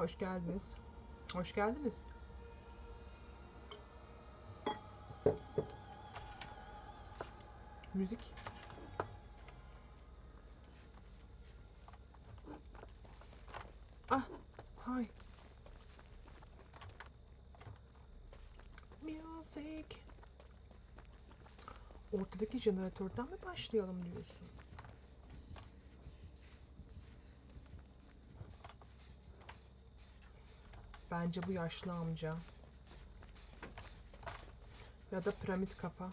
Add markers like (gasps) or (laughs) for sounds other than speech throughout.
Hoş geldiniz. Hoş geldiniz. Müzik. Ah, hay. Music. Ortadaki jeneratörden mi başlayalım diyorsun? Bence bu yaşlı amca. Ya da piramit kafa. (gasps)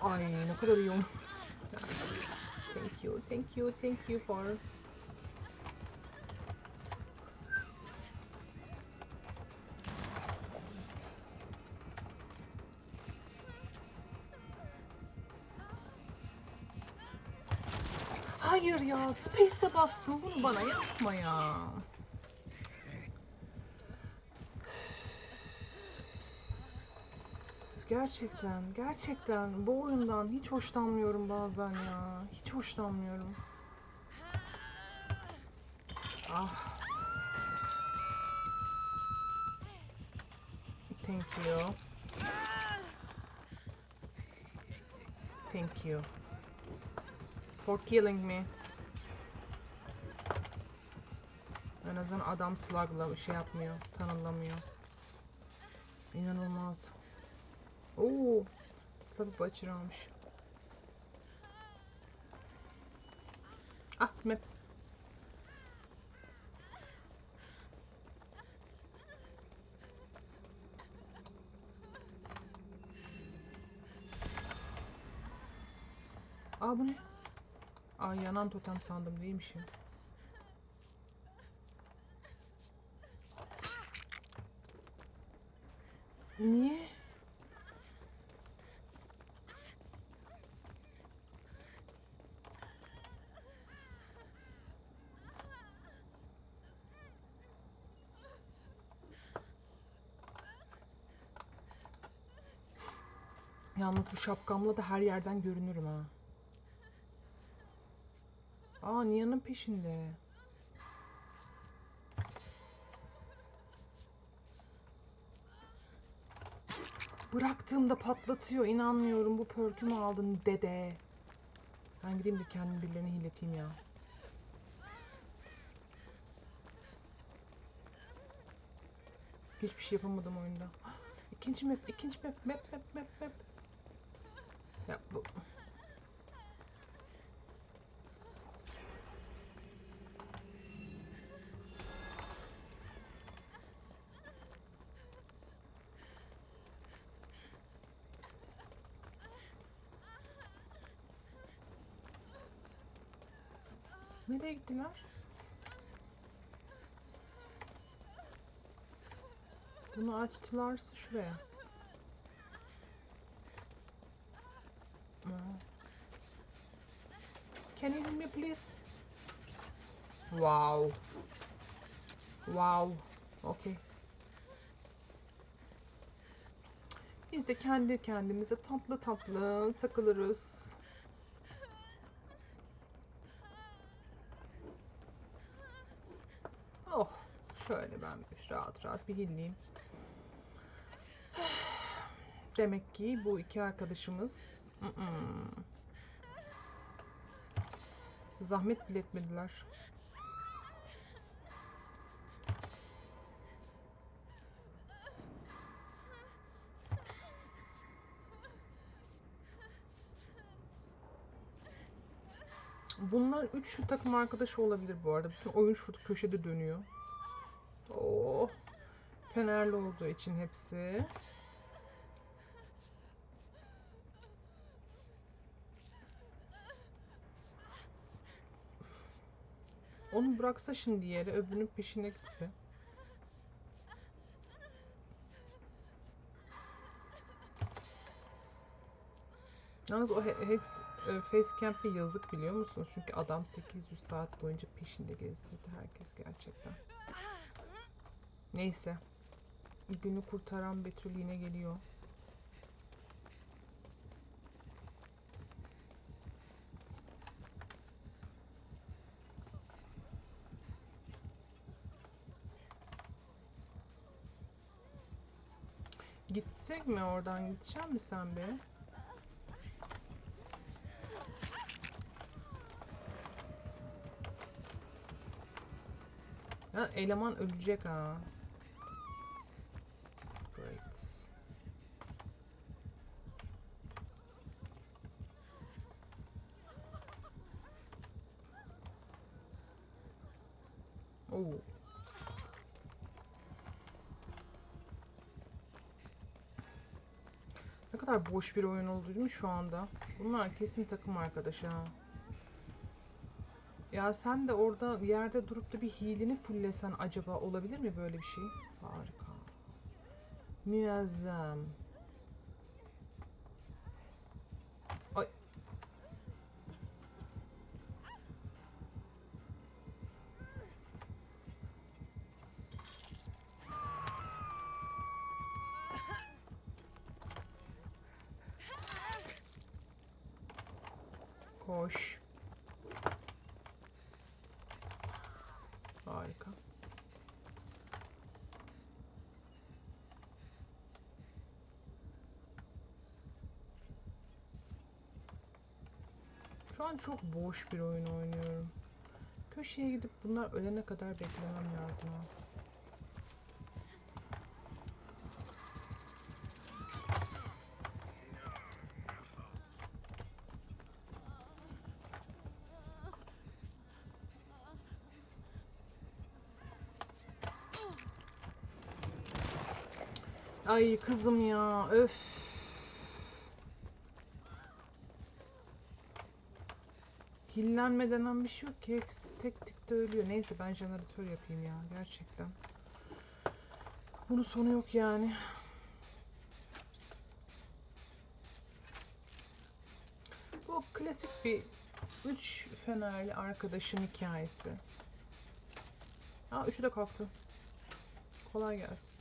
Ay ne kadar iyi. Thank you, thank you, thank you for ya, Space'e bastım. Bunu bana yapma ya. Gerçekten, gerçekten bu oyundan hiç hoşlanmıyorum bazen ya. Hiç hoşlanmıyorum. Ah. Thank you. Thank you for killing me. En azından adam slug'la şey yapmıyor, tanımlamıyor. İnanılmaz. Oo, slug butcher almış. Ah, map. Aa bu ne? Aa yanan totem sandım değilmiş ya. Niye? Yalnız bu şapkamla da her yerden görünürüm ha. Aa Nia'nın peşinde. Bıraktığımda patlatıyor. İnanmıyorum. Bu perk'ü mü aldın dede? Ben gideyim de kendim birilerini hileteyim ya. Hiçbir şey yapamadım oyunda. İkinci map, ikinci map, map, map, map, map. Ya bu... Nereye gittiler? Bunu açtılarsa şuraya. Aa. Can you please? Wow. Wow. Okay. Biz de kendi kendimize tatlı tatlı takılırız. Oh, şöyle ben bir rahat rahat bir dinleyeyim. (sighs) Demek ki bu iki arkadaşımız ı-ı, zahmet bile etmediler. Bunlar üç takım arkadaşı olabilir bu arada. Bütün oyun şu köşede dönüyor. Oh. Fenerli olduğu için hepsi. Onu bıraksa şimdi yere öbürünün peşine gitse. Yalnız o he- Hex e, Facecamp bir yazık biliyor musunuz? Çünkü adam 800 saat boyunca peşinde gezdirdi herkes gerçekten. Neyse. Günü kurtaran Betül yine geliyor. Gitsek mi oradan? Gidecek mi sen be? Ya eleman ölecek ha. Great. Oo. Ne kadar boş bir oyun oldu değil mi şu anda? Bunlar kesin takım arkadaşı ha. Ya sen de orada yerde durup da bir hilini fullesen acaba olabilir mi böyle bir şey? Harika. Müezzem. Koş. Harika. Şu an çok boş bir oyun oynuyorum. Köşeye gidip bunlar ölene kadar beklemem lazım. Ay kızım ya öf. Hillenme denen bir şey yok ki. Hepsi tek tek de ölüyor. Neyse ben jeneratör yapayım ya gerçekten. Bunun sonu yok yani. Bu klasik bir üç fenerli arkadaşın hikayesi. Aa üçü de kalktı. Kolay gelsin.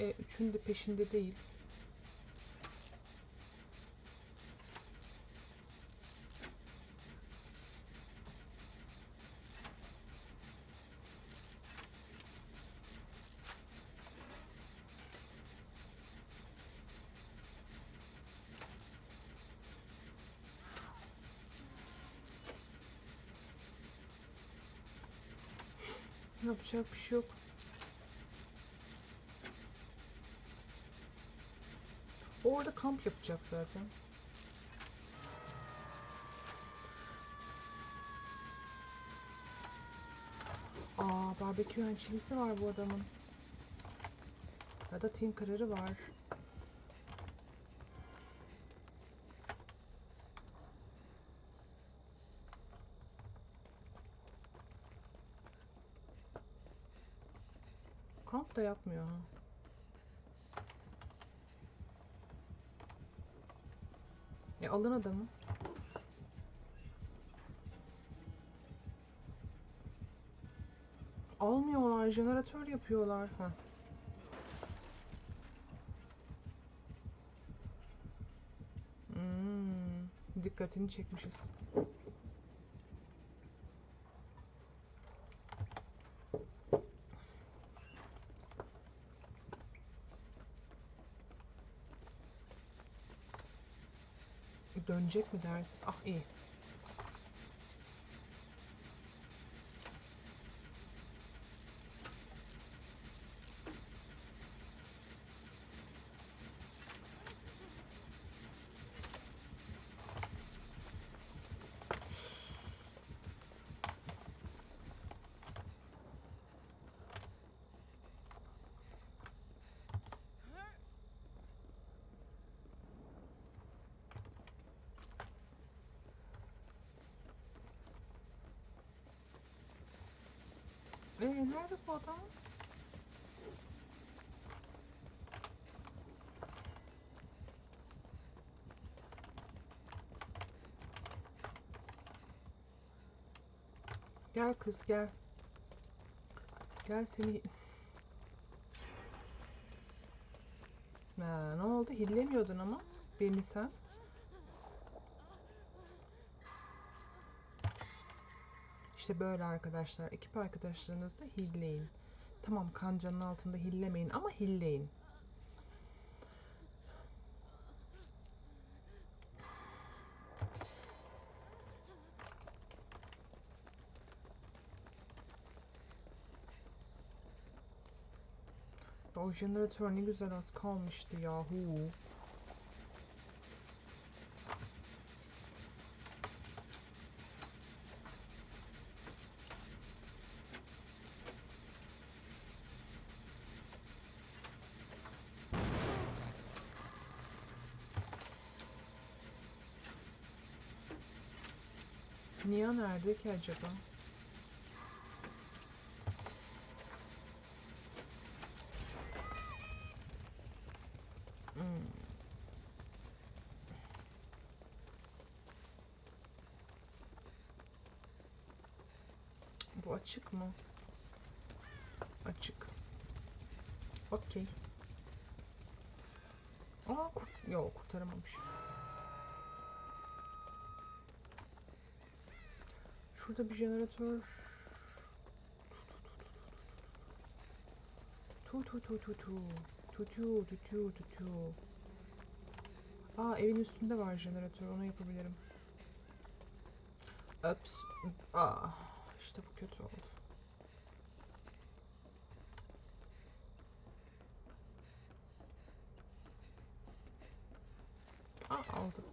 E, üçünün de peşinde değil. Yapacak bir şey yok. O orada kamp yapacak zaten. Aa, barbekü and chili'si var bu adamın. Ya da tinker'ı var. Kamp da yapmıyor ha. E alın adamı. Almıyorlar, jeneratör yapıyorlar. Ha. Hmm, dikkatini çekmişiz. Dönecek mi dersin? Ah. Ee, nerede bu adam? Gel kız gel. Gel seni. Ha, ne oldu? Hillemiyordun ama beni sen. İşte böyle arkadaşlar. Ekip arkadaşlarınızla hilleyin. Tamam kancanın altında hillemeyin ama hilleyin. O jeneratör ne güzel az kalmıştı yahu. Nia nerede ki acaba? Hmm. Bu açık mı? Açık. Okey. Aa kurt yok kurtaramamış. Şurada bir jeneratör. Tu tu tu tu tu. Tu tu tu tu tu tu. Aa evin üstünde var jeneratör. Onu yapabilirim. Ups. Aa işte bu kötü oldu. Aa aldım.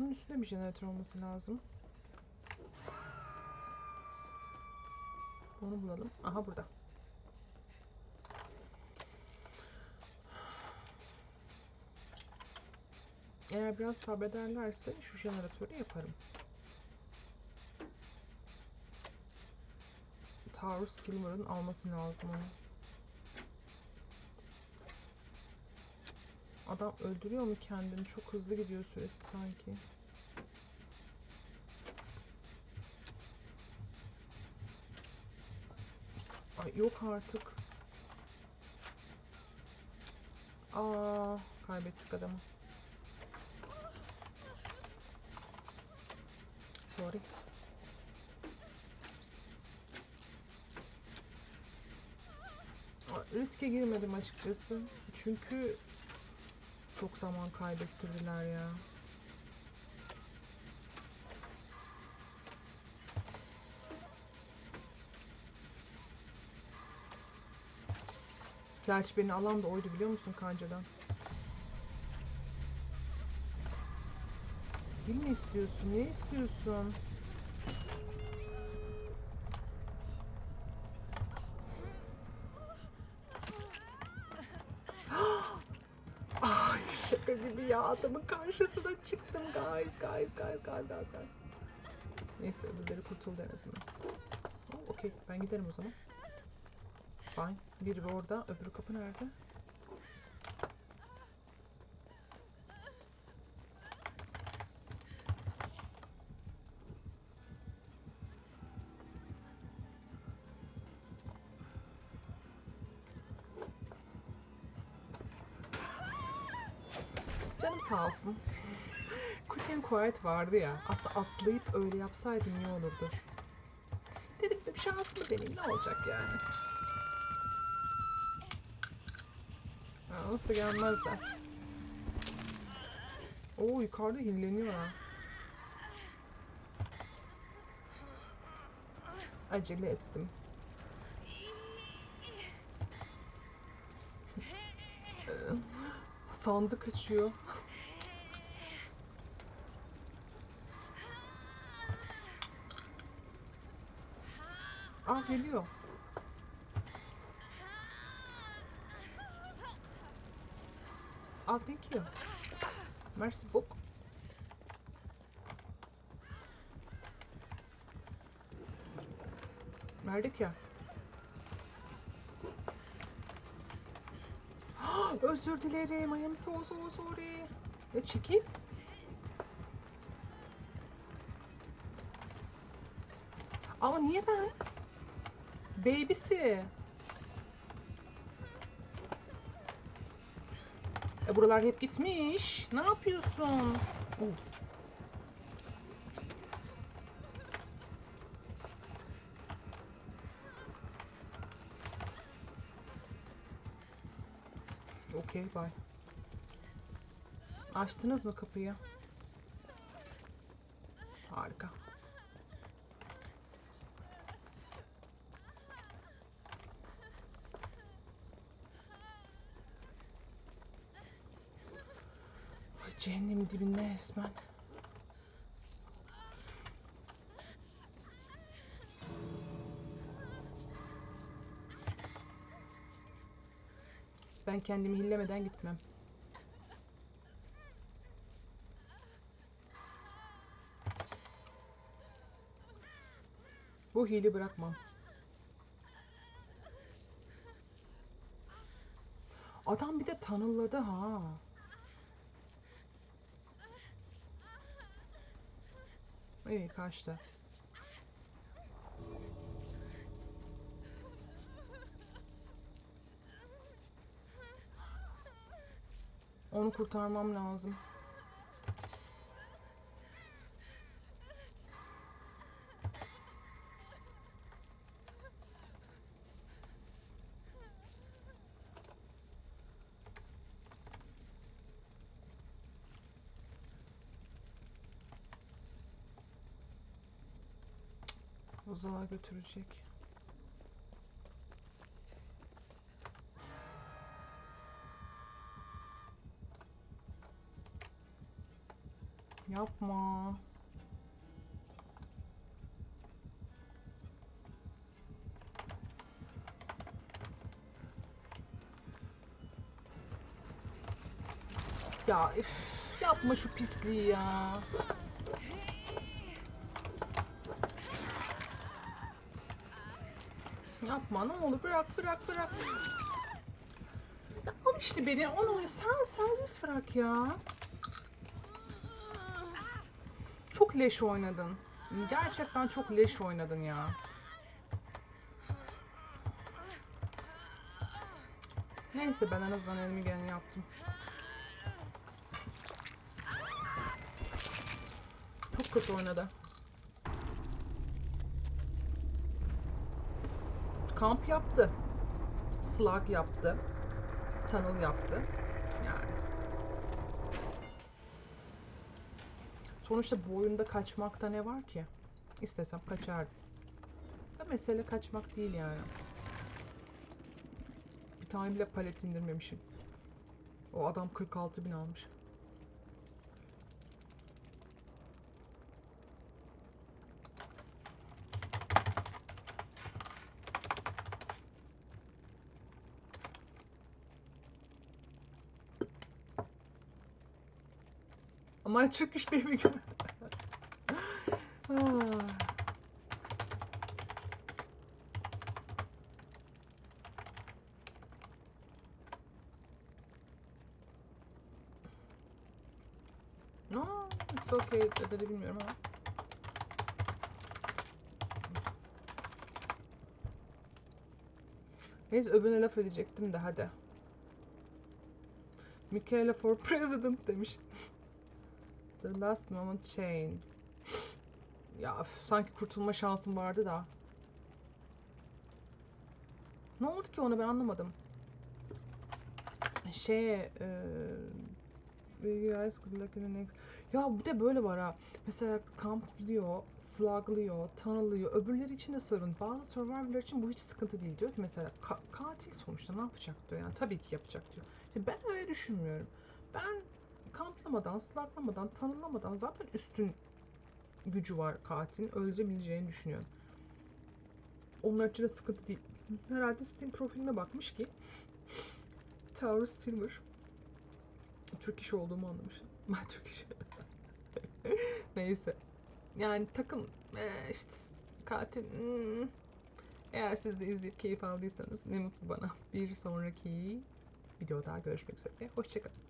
Bunun üstünde bir jeneratör olması lazım. Onu bulalım. Aha burada. Eğer biraz sabrederlerse şu jeneratörü yaparım. Taurus Silver'ın alması lazım onu. Adam öldürüyor mu kendini? Çok hızlı gidiyor süresi sanki. Ay yok artık. Aa, kaybettik adamı. Sorry. Riske girmedim açıkçası. Çünkü çok zaman kaybettirdiler ya. Gerçi beni alan da oydu biliyor musun kancadan? Dil mi istiyorsun? Ne istiyorsun? Adamın karşısına çıktım guys guys guys guys guys guys. Neyse öbürleri kurtuldu en azından. Okey ben giderim o zaman. Fine. Biri orada öbürü kapı nerede? Canım sağ olsun. Quick Quiet vardı ya. Aslında atlayıp öyle yapsaydım iyi olurdu. Dedim bir şans mı deneyim ne olacak yani. Ha, nasıl gelmezler. Oo yukarıda hilleniyor ha. Acele ettim. Ee, Sandık açıyor. Geliyor. Ah thank you. Mercy book. Verdik ya. (gasps) Özür dilerim. I so so sorry. Ya çekil. Ama niye ben? Babysi. E buralar hep gitmiş. Ne yapıyorsun? Uh. Okey, bye. Açtınız mı kapıyı? Harika. Cehennemin dibinde resmen. Ben kendimi hillemeden gitmem. Bu hili bırakmam. Adam bir de tanıladı ha. İyi kaçtı. Onu kurtarmam lazım. Uzağa götürecek. Yapma. Ya üf, yapma şu pisliği ya. Yapma ne olur bırak bırak bırak. Ya al işte beni onu sen servis bırak ya. Çok leş oynadın. Gerçekten çok leş oynadın ya. Neyse ben en azından elimi geleni yaptım. Çok kötü oynadı. Kamp yaptı. Slug yaptı. Tunnel yaptı. Yani. Sonuçta bu oyunda kaçmakta ne var ki? İstesem kaçardım. Da mesele kaçmak değil yani. Bir tane bile palet indirmemişim. O adam 46 bin almış. Ama gibi. Ah. No, it's okay. Dedi bilmiyorum ama. Neyse öbürüne laf edecektim de hadi. Michaela for president demiş. The last moment change. Ya üf, sanki kurtulma şansım vardı da. Ne oldu ki ona ben anlamadım. Şey, e, guys good next. Ya bir de böyle var ha. Mesela kamplıyor, sluglıyor, tanılıyor. Öbürleri için de sorun. Bazı survivor'lar için bu hiç sıkıntı değil diyor ki mesela ka- katil sonuçta ne yapacak diyor. Yani tabii ki yapacak diyor. İşte ben öyle düşünmüyorum. Ben kamplamadan, slaglamadan, tanımlamadan zaten üstün gücü var katilin. Öldürebileceğini düşünüyorum. Onlar için de sıkıntı değil. Herhalde Steam profiline bakmış ki Taurus Silver Türk iş olduğumu anlamış. (laughs) Ben Türk iş. (laughs) Neyse. Yani takım eee, işte katil hmm. eğer siz de izleyip keyif aldıysanız ne mutlu bana. Bir sonraki videoda görüşmek üzere. Hoşçakalın.